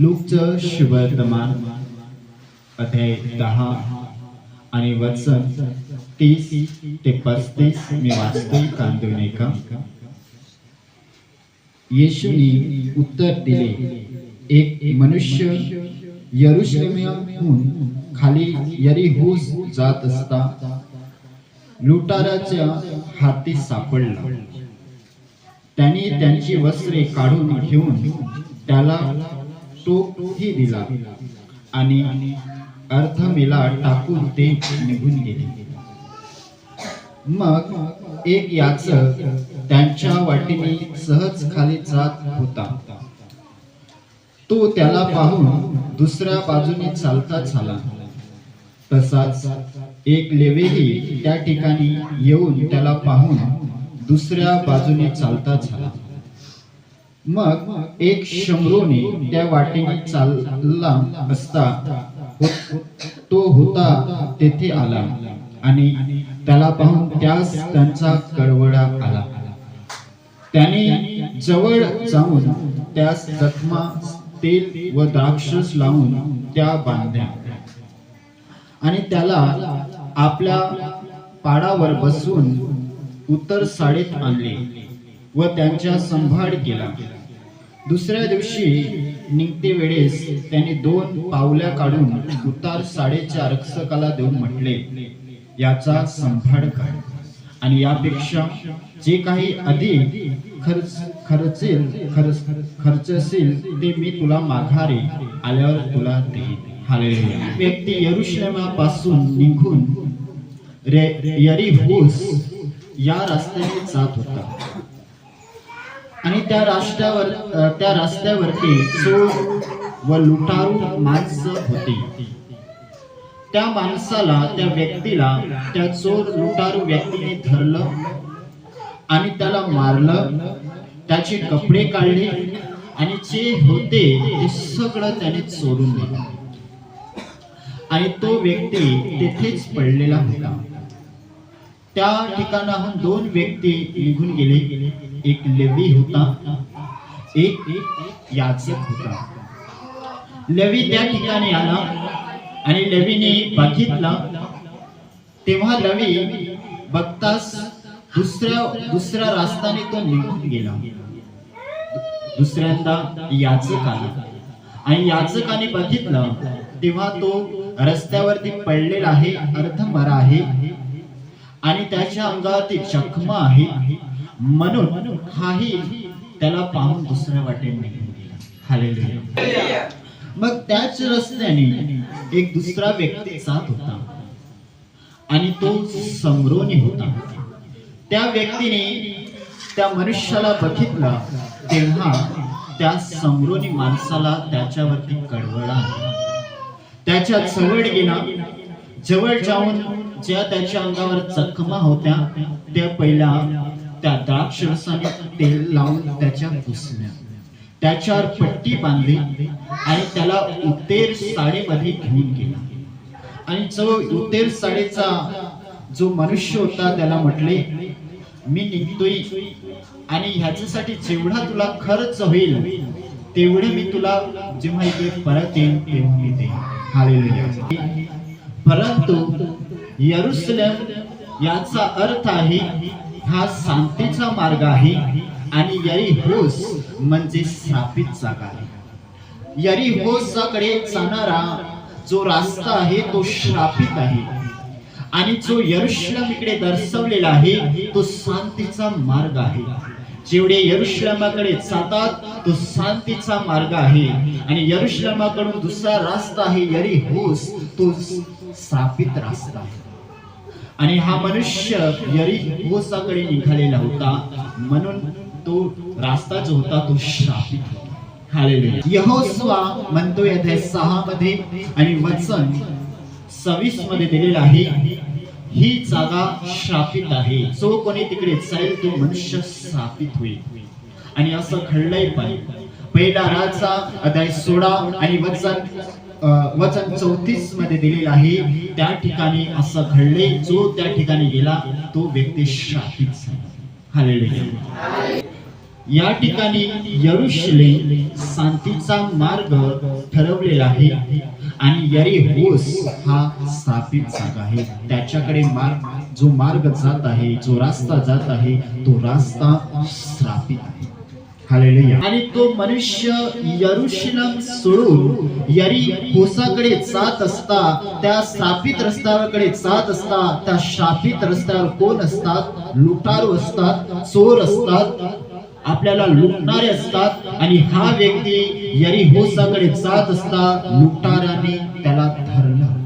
लूकचं शुभवर्तमान अध्याय दहा आणि वचन तीस ते पस्तीस मी वाचते कान देऊ का उत्तर दिले एक मनुष्य यरुशलेमहून खाली यरीहूस जात असता लुटाराच्या हाती सापडला. त्यांनी त्यांची वस्त्रे काढून घेऊन त्याला ही दिला. आणि अर्थमेला टाकून ते निघून गेले. मग एक याचक त्यांच्या वाटेने सहज खाली जात होता. तो त्याला पाहून दुसऱ्या बाजूने चालता झाला तसाच एक लेवेही त्या ठिकाणी येऊन त्याला पाहून दुसऱ्या बाजूने चालता झाला मग एक शंभरोने त्या वाटेने चालला असता. तो होता तेथे आला आणि त्याला पाहून त्यास त्यांचा कळवळा आला. त्याने जवळ जाऊन त्यास जखमा तेल व द्राक्षस लावून त्या बांधल्या. आणि त्याला आपल्या पाडावर बसून उत्तर साडीत आणले. व त्यांचा संभाळ केला. दुसऱ्या दिवशी निघते वेळेस त्यांनी दोन पावल्या काढून उतार साडेच्या रक्षकाला देऊन म्हटले याचा संभाळ कर. आणि यापेक्षा जे काही अधिक खर्च खर्चेल खर्च खर्च असेल ते मी तुला माघारी आल्यावर तुला देईन. व्यक्ती यरुशलेमापासून निघून रे यरीहोस या रस्त्याने जात होता. आणि त्या रस्त्यावर त्या रस्त्यावरती चोर व लुटारू माणसं होती. त्या माणसाला त्या व्यक्तीला त्या चोर लुटारू व्यक्तीने धरलं आणि त्याला मारलं. त्याचे कपडे काढले आणि जे होते ते सगळं त्याने चोरून दिलं आणि तो व्यक्ती तेथेच पडलेला होता. त्या ठिकाणाहून दोन व्यक्ती निघून गेले. एक लेवी होता एक याचक होता. लवी त्या ठिकाणी आला आणि लवीने बघितला. तेव्हा लवी बघताच दुसऱ्या दुसऱ्या रास्ताने तो निघून गेला. दुसऱ्यांदा याचक आला. आणि याचकाने बघितलं तेव्हा तो रस्त्यावरती पडलेला आहे अर्धमरा आहे. आणि त्याच्या अंगावरती जखमा आहे. म्हणून हाही त्याला पाहून दुसऱ्या वाटेने गेला. मग त्याच रस्त्याने एक दुसरा व्यक्ती जात होता. आणि तो समरोनी होता. त्या व्यक्तीने त्या मनुष्याला बघितला तेव्हा त्या समरोनी माणसाला त्याच्यावरती कळवळा त्याच्याजवळ गेला. जवळ जाऊन ज्या त्याच्या अंगावर जखमा होत्या त्या पहिल्या त्या द्राक्ष तेल लावून त्याच्या पुसल्या त्याच्यावर पट्टी बांधली आणि त्याला उतेर साडीमध्ये घेऊन गेला. आणि जो उतेर साडीचा जो मनुष्य होता त्याला म्हटले मी निघतोय आणि ह्याच्यासाठी जेवढा तुला खर्च होईल तेवढे मी तुला जेव्हा इकडे परत येईन तेव्हा मी देईन. परंतु यरुसलेम याचा अर्थ आहे हा शांतीचा मार्ग आहे आणि यरी होस म्हणजे स्थापित जागा आहे. यरी होसाकडे जाणारा जो रास्ता आहे तो श्रापित आहे. आणि जो यरुशलेम इकडे दर्शवलेला आहे तो शांतीचा मार्ग आहे. जेवढे यरुशलेमाकडे जातात तो शांतीचा मार्ग आहे. आणि यरुशलेमाकडून दुसरा रास्ता आहे यरी होस तो स्थापित रास्ता आहे. आणि हा मनुष्य यरीहोसाकडे निघालेला होता. म्हणून तो रास्ता जो होता तो शापित होता. म्हणतो सहा मध्ये आणि वचन सव्वीसमध्ये दिलेला आहे. ही जागा शापित आहे. जो कोणी तिकडे जाईल तो मनुष्य शापित होईल. आणि असं घडलंय पण. पहिला राजा अध्याय सोळा आणि वचन वचन चौतीसमध्ये दिलेलं आहे त्या ठिकाणी असं घडले जो त्या ठिकाणी गेला तो व्यक्ती श्रापित झाला. या ठिकाणी यरुशले शांतीचा मार्ग ठरवलेला आहे आणि यरी होस हा स्थापित जागा आहे. त्याच्याकडे मार्ग जो मार्ग जात आहे जो रास्ता जात आहे तो रास्ता स्थापित आहे. आणि तो मनुष्य यरुशलेम सोडून यरी कोसाकडे जात असता त्या स्थापित रस्त्याकडे जात असता त्या शापित रस्त्यावर कोण असतात? लुटारू असतात चोर असतात आपल्याला लुटणारे असतात आणि हा व्यक्ती यरी होसाकडे जात असता लुटाऱ्याने त्याला धरलं.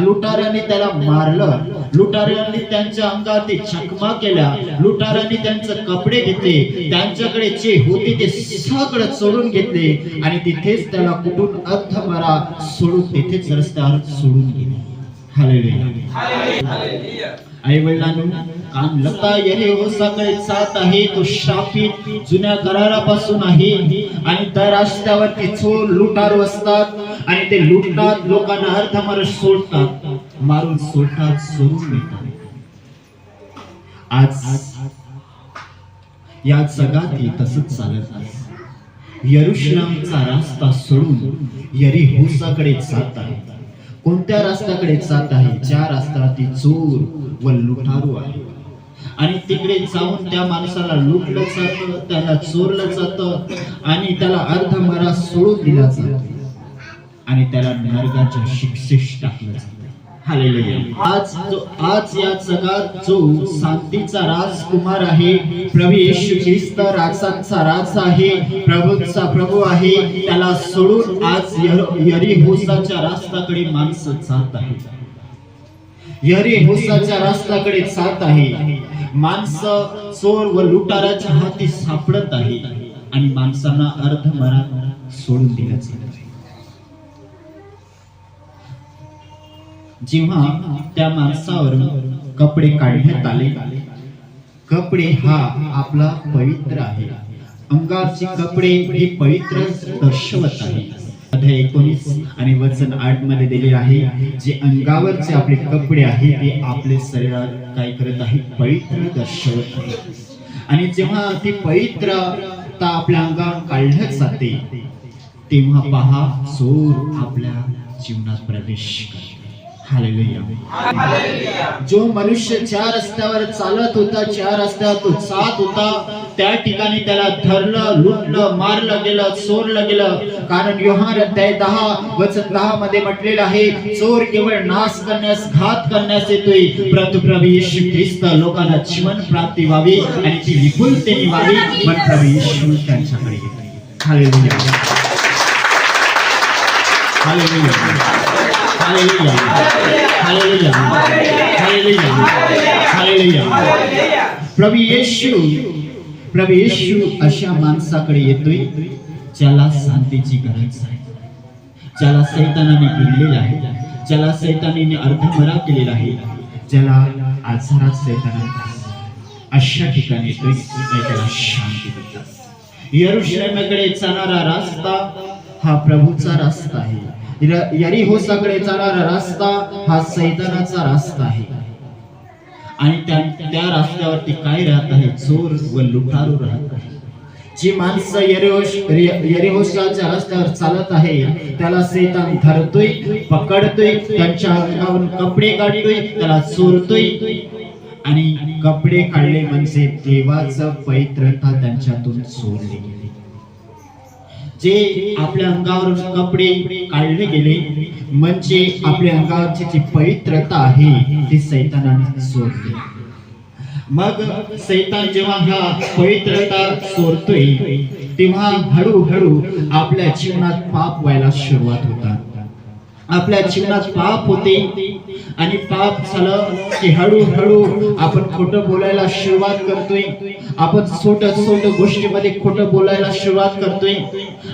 लुटाऱ्याने त्याला मारलं. लुटाऱ्यांनी त्यांच्या अंगावरती चकमा केल्या. लुटाऱ्यांनी त्यांचे कपडे घेतले. त्यांच्याकडे जे होते ते सगळं चोरून घेतले. आणि तिथेच त्याला कुठून अर्थमरा सोडून तिथेच रस्त्यावर सोडून गेले. हालेलुया. आई वडिलांनो लता येणे होसाकडे जात आहे तो शापित जुन्या करारापासून आहे. आणि त्या रस्त्यावरती चोर लुटारू असतात आणि ते लुटतात लोकांना अर्थमर सोडतात मारून सोडतात सोडून देतात. आज या जगातही तसंच चालत आहे. यरुशलेमचा रास्ता सोडून यरीहोसाकडे जात आहे. कोणत्या रस्त्याकडे जात आहे? ज्या रस्त्यावरती चोर व लुटारू आहे आणि तिकडे जाऊन त्या माणसाला लुटलं जातं त्याला चोरलं जातं आणि त्याला अर्ध मरा सोडून दिला जातो. आणि त्याला नरकाच्या शिक्षेस टाकलं जातं. आज जो आज या जगात जो शांतीचा राजकुमार आहे प्रभू येशू ख्रिस्त राजांचा राज आहे प्रभूंचा प्रभू आहे त्याला सोडून आज यरीहोसाच्या रास्ताकडे माणसं जात आहे यरीहोसाच्या रास्ताकडे जात आहे माणसं चोर व लुटाराच्या हाती सापडत आहे आणि माणसांना अर्ध अर्धमरात सोडून दिलं जात आहे. जेव्हा त्या माणसावर कपडे काढण्यात आले कपडे हा आपला पवित्र आहे. अंगारचे कपडे हे पवित्र दर्शवत आहे. अध्याय एकोणीस आणि वचन आठमध्ये दिले आहे जे अंगावरचे आपले कपडे आहे ते आपले शरीरात काय करत आहे? पवित्र दर्शवत आहे. आणि जेव्हा ती पवित्रता आपल्या अंगावर काढण्यात जाते तेव्हा पहा चोर आपल्या जीवनात प्रवेश करतो. जो मनुष्य ज्या रस्त्यावर चालत होता ज्या रस्त्यावर जात होता त्या ठिकाणी त्याला धरलं लुटलं मारलं गेलं चोरलं गेलं. कारण योहान अध्याय दहा वचन दहा मध्ये म्हटलेलं आहे चोर केवळ नाश करण्यास घात करण्यास येतोय. परंतु प्रभू येशू ख्रिस्त लोकांना जीवन प्राप्ती व्हावी आणि ती विपुलतेने व्हावी पण प्रभू येशू त्यांच्याकडे येतोय. Hallelujah hallelujah Hallelujah. Hallelujah. Hallelujah. Hallelujah. प्रभू येशू प्रभू येशू अशा माणसाकडे येतोय ज्याला शांतीची गरज आहे ज्याला सैतानाने भिडलेला आहे ज्याला सैतानीने अर्धमरा केलेला आहे ज्याला आजारात सैताना अशा ठिकाणी येतोय त्याला शांती देतात यरुशलेमाकडे जाणारा रस्ता हा प्रभूचा रस्ता आहे यरीहोसाकडे जाणारा रस्ता हा सैतानाचा रस्ता आहे. आणि त्या रस्त्यावरती काय राहत आहे? चोर व लुटारू राहत आहे. जी माणसं यरिहोश यरिहोशाच्या रस्त्यावर चालत आहे त्याला सैतान धरतोय पकडतोय त्यांच्या अंगावरून कपडे काढतोय त्याला चोरतोय. आणि कपडे काढले म्हणजे देवाचं पवित्रता त्यांच्यातून चोरली गेली. जे आपल्या अंगावर कपडे काढले गेले म्हणजे आपल्या अंगावरची जी पवित्रता आहे ती सैतानाने सोडते मग सैतान जेव्हा हा पवित्रता सोडतोय तेव्हा हळूहळू आपल्या जीवनात पाप व्हायला सुरुवात होतात. आपल्या जीवनात पाप होते आणि पाप झालं की हळूहळू आपण खोटं बोलायला सुरुवात करतोय. आपण छोट छोट गोष्टीमध्ये खोटं बोलायला सुरुवात करतोय.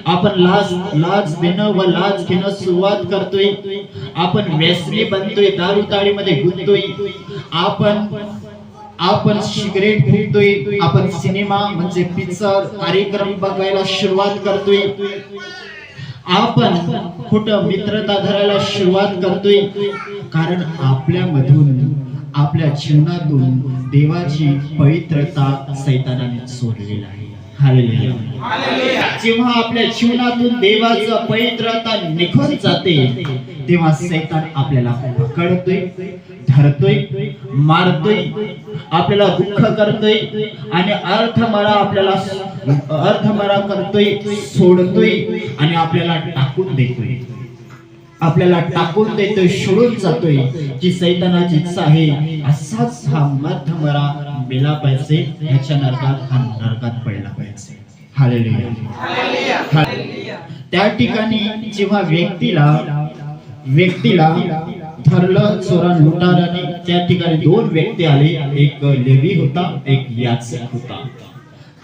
आपण लाज लाज देणं व लाज घेणं सुरुवात करतोय. आपण व्यसनी बनतोय दारू ताळीमध्ये गुंततोय आपण आपण सिगरेट फुकतोय आपण सिनेमा म्हणजे पिक्चर कार्यक्रम बघायला सुरुवात करतोय. आपण कुठं मित्रता धरायला सुरुवात करतोय? कारण आपल्या मधून आपल्या जीवनातून देवाची पवित्रता सैतानाने सोडलेली आहे. जेव्हा आपल्या जीवनातून देवाचं पवित्रता निघून जाते तेव्हा सैतान आपल्याला पकडतोय धरतोय मारतोय आपल्याला दुःख करतोय आणि अर्थमरा आपल्याला अर्थमरा करतोय सोडतोय आणि आपल्याला टाकून देतोय. आपल्याला टाकून देतोय सोडून जातोय की सैतानाची इच्छा आहे. असाच हा मध्यमरा मेला पाहिजे ह्याच्या नरकात हा नरकात पडला पाहिजे. हालेलुया. त्या ठिकाणी जेव्हा व्यक्तीला व्यक्तीला धरलं चोरान लुटाराने त्या ठिकाणी दोन व्यक्ती आले. एक लेवी होता एक याचक होता.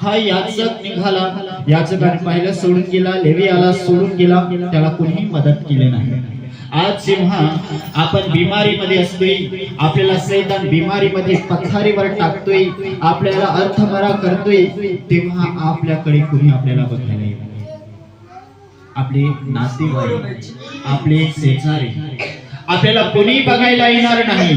हा याचक निघाला. याचकाने पाहिलं सोडून गेला. लेवी आला सोडून गेला. त्याला कोणीही मदत केली नाही. आज जेव्हा आपण बिमारीमध्ये असतोय आपल्याला सैतान बिमारीमध्ये पथारीवर टाकतोय आपल्याला अर्थमरा करतोय तेव्हा आपल्याकडे कोणी आपल्याला बघायला येत नाही. आपले नातेवाईक आपले शेजारी आपल्याला कोणी बघायला येणार नाही.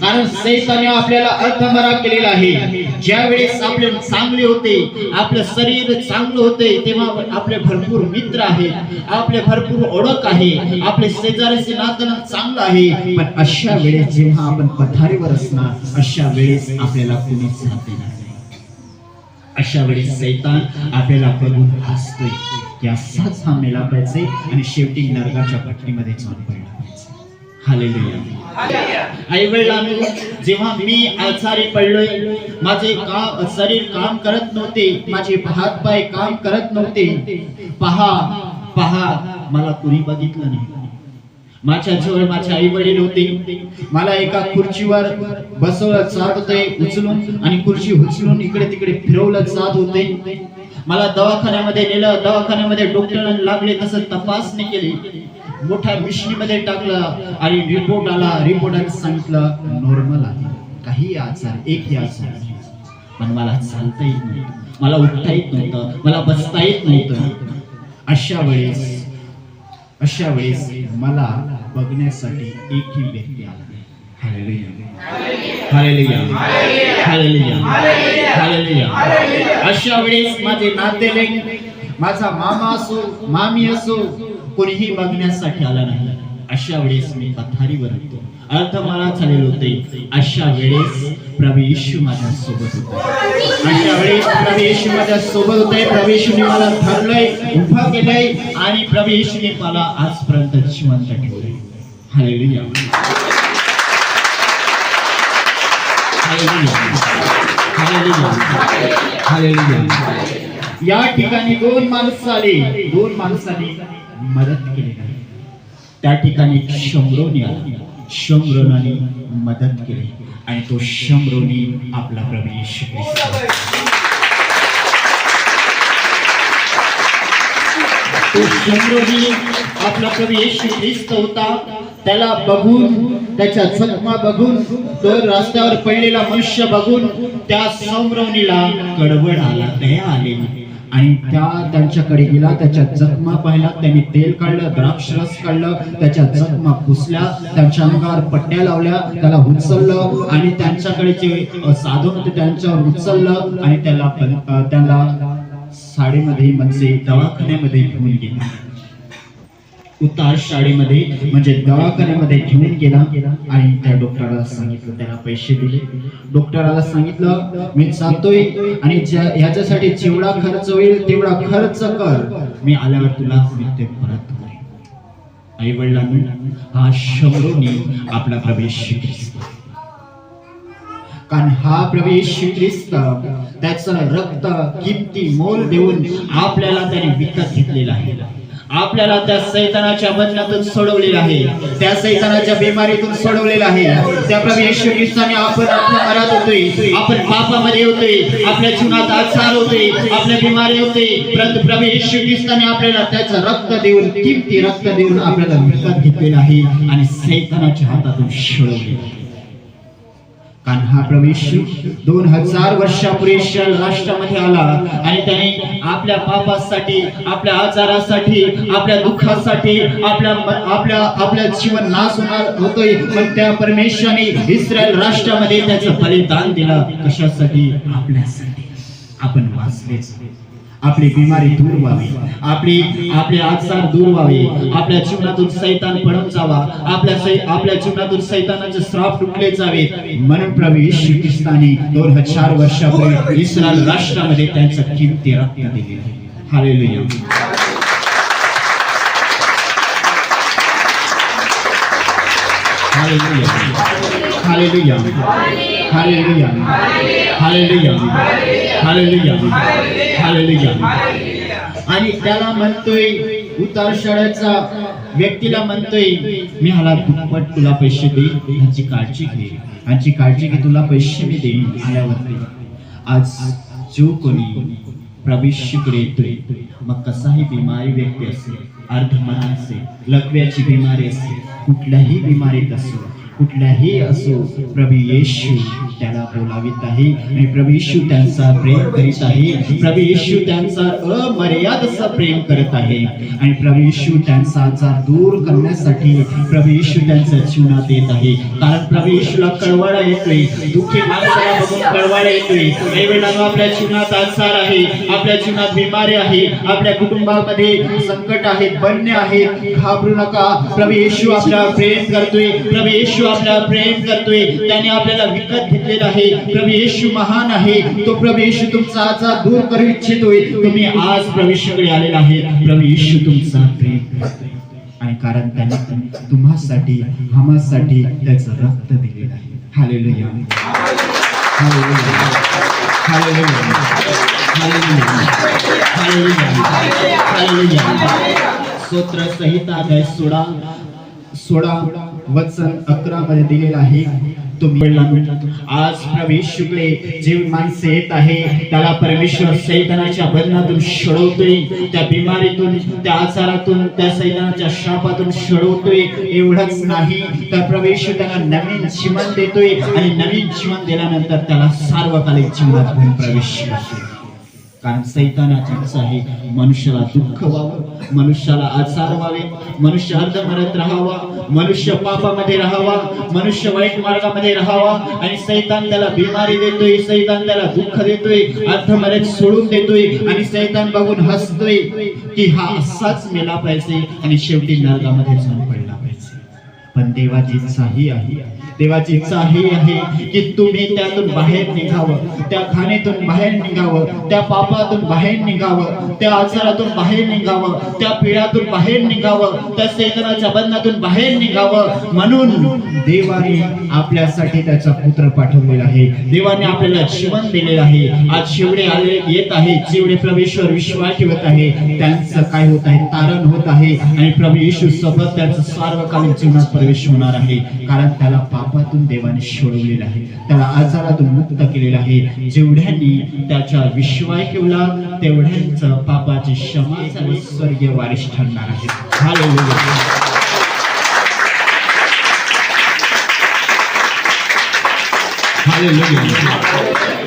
कारण सैताने आपल्याला अर्थमरा केलेला आहे. ज्या वेळेस आपले चांगले होते आपलं शरीर चांगलं होते तेव्हा आपले भरपूर मित्र आहेत आपले भरपूर ओळख आहे आपले शेजाऱ्याचे नातं चांगलं आहे. पण अशा वेळेस जेव्हा आपण पथारीवर असणार अशा वेळेस आपल्याला कोणी नाही. अशा वेळेस सैतान आपल्याला बघून हसतोय. की असाच हा मेला पाहिजे आणि शेवटी नरकाच्या पट्टीमध्ये जाऊन पडला पाहिजे आई वडिलांनो जेव्हा मी आजारी पडलोय माझे काम शरीर काम करत नव्हते माझे हात पाय काम करत नव्हते. पहा पहा मला कुणी बघितलं नाही. माझ्या जवळ माझे आई वडील होते. मला एका खुर्चीवर बसवलं जात होते उचलून आणि खुर्ची उचलून इकडे तिकडे फिरवलं जात होते. मला दवाखान्यामध्ये नेलं दवाखान्यामध्ये डॉक्टर लागले तसं तपासणी केली. मोठ्या मिशनीमध्ये टाकलं आणि रिपोर्ट आला. रिपोर्टात सांगितलं नॉर्मल आहे. काही आजार एकही आजार पण मला चालता येत नव्हतं. मला उठता येत नव्हतं. मला बसता येत नव्हतं. अशा वेळेस अशा वेळेस मला बघण्यासाठी एकही व्यक्ती आला अशा वेळेस माझे नातेवाईक माझा मामा असो मामी असो कोणीही मागण्यासाठी आला नाही. अशा वेळेस मी पथारीवर होतो. अर्थ मला चालेल होते. अशा वेळेस प्रभू येशू माझ्या सोबत होते. अशा वेळेस प्रभू येशू माझ्या सोबत होते. प्रभू येशूने मला धरलंय उभा केलंय आणि प्रभू येशूने मला आजपर्यंत जिवंत ठेवलंय. हालेलुया हालेलुया हालेलुया या ठिकाणी दोन माणसं आले. दोन माणसांनी मदत केली नाही. त्या ठिकाणी शंभरोनी आला. शंभरोनाने मदत केली. आणि तो शंभरोनी आपला प्रवेश तो शंभरोनी आपला प्रवेश येशू ख्रिस्त होता. त्याला बघून त्याच्या जखमा बघून दर रस्त्यावर पडलेला मनुष्य बघून त्या सौरवणीला कडवड आला दया आली आणि त्या त्यांच्याकडे गेला त्याच्या जखमा पाहिला त्यांनी तेल काढलं द्राक्षरस काढलं त्याच्या जखमा पुसल्या त्यांच्या अंगावर पट्ट्या लावल्या त्याला उचललं आणि त्यांच्याकडे जे अ, साधन होते त्यांच्यावर उचललं आणि त्याला त्यांना अ, त्याला म्हणजे दवाखान्यामध्ये घेऊन गेला. उतार शाळेमध्ये म्हणजे दवाखान्यामध्ये घेऊन गेला आणि त्या डॉक्टरला सांगितलं त्याला पैसे दिले. डॉक्टरला सांगितलं मी जातोय आणि ह्याच्यासाठी जेवढा खर्च होईल तेवढा खर्च कर. मी आल्यावर तुला मी ते परत करेन. आई वडिलांनी हा शंभरोनी आपला प्रवेश ख्रिस्त कारण हा प्रवेश ख्रिस्त त्याचं रक्त किमती मोल देऊन आपल्याला त्याने विकत घेतलेला आहे. आपल्याला त्या सैतानाच्या बंधनातून सोडवलेलं आहे. त्या सैतानाच्या बिमारीतून सोडवलेलं आहे. त्या प्रभू येशू ख्रिस्ताने आपण आपल्या मरात होतोय. आपण पापामध्ये होतोय. आपल्या जीवनात आजार होतोय. आपल्या बिमारी होते परंतु प्रभू येशू ख्रिस्ताने आपल्याला त्याचं रक्त देऊन किमती रक्त देऊन आपल्याला विकत घेतलेलं आहे आणि सैतानाच्या हातातून सोडवलेलं आहे. कारण हा प्रवेश दोन हजार वर्षापूर्वी राष्ट्रामध्ये आला आणि त्याने आपल्या पापासाठी आपल्या आजारासाठी आपल्या दुःखासाठी आपल्या आपल्या आपल्या जीवन नाश होणार होतोय. पण त्या परमेश्वराने इस्रायल राष्ट्रामध्ये त्याचं बलिदान दिलं. कशासाठी? आपल्यासाठी. आपण वाचलेच. आपली बिमारी दूर व्हावी. आपली आपले आजार दूर व्हावे. आपल्या जीवनातून सैतान पडून जावा. आपल्या सै आपल्या जीवनातून सैतानाचे श्राप तुटले जावे. म्हणून प्रभू येशू ख्रिस्ताने दोन हजार वर्षापूर्वी इस्रायल राष्ट्रामध्ये त्यांचं किमती रक्त दिले hallelujah Hallelujah. Hallelujah. Hallelujah. Hallelujah. Hallelujah. Hallelujah. आणि त्याला म्हणतोय उतार शाळेचा व्यक्तीला म्हणतोय मी ह्याला दुप्पट तुला पैसे देईन ह्याची काळजी घे ह्याची काळजी घे तुला पैसे मी देईन आल्यावरती आज जो कोणी प्रवेशीकडे येतोय मग कसाही बिमारी व्यक्ती असेल अर्धमरण असेल लकव्याची बिमारी असेल कुठल्याही बिमारीत असेल कुठल्याही असो प्रभू येशू त्याला बोलावित आहे आणि प्रभू येशू त्यांचा प्रेम करीत आहे. प्रभू येशू त्यांचा अमर्याद असा प्रेम करत आहे. आणि प्रभू येशू त्यांचा आजार दूर करण्यासाठी प्रभू येशू त्यांचा जीवनात येत आहे. कारण प्रभू येशूला कळवळा येतोय. दुःखी माणसाला बघून कळवळा येतोय. काही वेळेला आपल्या जीवनात आजार आहे आपल्या जीवनात बिमारी आहे आपल्या कुटुंबामध्ये संकट आहेत बन्य आहे. घाबरू नका. प्रभू येशू आपल्याला प्रेम करतोय. प्रभू येशू येशू आपल्याला प्रेम करतोय त्याने आपल्याला विकत घेतलेला आहे. प्रभू येशू महान आहे. तो प्रभू येशू तुमचा आजार दूर करू इच्छितोय. तुम्ही आज प्रवेशाकडे आलेला आहे. प्रभू येशू तुमचा प्रेम आणि कारण त्याने तुम्हासाठी हमासाठी त्याचं रक्त दिलेलं आहे. Hallelujah hallelujah hallelujah hallelujah hallelujah hallelujah स्तोत्र संहिता अध्याय सोळा सोळा वचन अकरा मध्ये दिलेला आहे. आज प्रवेश शुक्ले जे माणसे येत आहे त्याला परमेश्वर सैतानाच्या बंधनातून शोधवतोय त्या बिमारीतून त्या आजारातून त्या सैतानाच्या शापातून शोधवतोय एवढंच नाही तर प्रवेश त्याला नवीन जीवन देतोय आणि नवीन जीवन दिल्यानंतर त्याला सार्वकालिक जीवनात प्रवेश करतोय. कारण सैतानाची इच्छा आहे मनुष्याला दुःख व्हावं मनुष्याला आजार व्हावे मनुष्य अर्ध मरत राहावा मनुष्य पापामध्ये राहावा मनुष्य वाईट मार्गामध्ये राहावा आणि सैतान त्याला बिमारी देतोय सैतान त्याला दुःख देतोय अर्ध मरत सोडून देतोय आणि सैतान बघून हसतोय की हा असाच मेला पाहिजे आणि शेवटी नरकामध्ये जाऊन पडला पाहिजे. पण देवाची इच्छा ही आहे. देवाची इच्छा ही आहे की तुम्ही त्यातून बाहेर निघावं. त्या खाणीतून बाहेर निघावं. त्या पापातून बाहेर निघावं. त्या आजारातून बाहेर निघावं. त्या पिढ्यातून बाहेर निघावं. त्या सेतनाच्या बंधातून बाहेर निघावं. म्हणून देवाने आपल्यासाठी त्याचा पुत्र पाठवलेला आहे. देवाने आपल्याला जीवन दिलेलं आहे. आज शिवडे आले येत आहे जेवढे प्रभेश्वर विश्वास ठेवत आहे त्यांचं काय होत आहे? तारण होत आहे. आणि प्रभू येशू सोबत त्यांचं सार्वकालिक जीवनात प्रवेश होणार आहे. कारण त्याला पाप पापातून देवाने सोडवलेला आहे त्याला आजारातून मुक्त केलेला आहे जेवढ्यांनी त्याच्या विश्वास ठेवला तेवढ्यांचं पापाची क्षमा आणि स्वर्गीय वारिश ठरणार आहे Hallelujah. हालेलुया.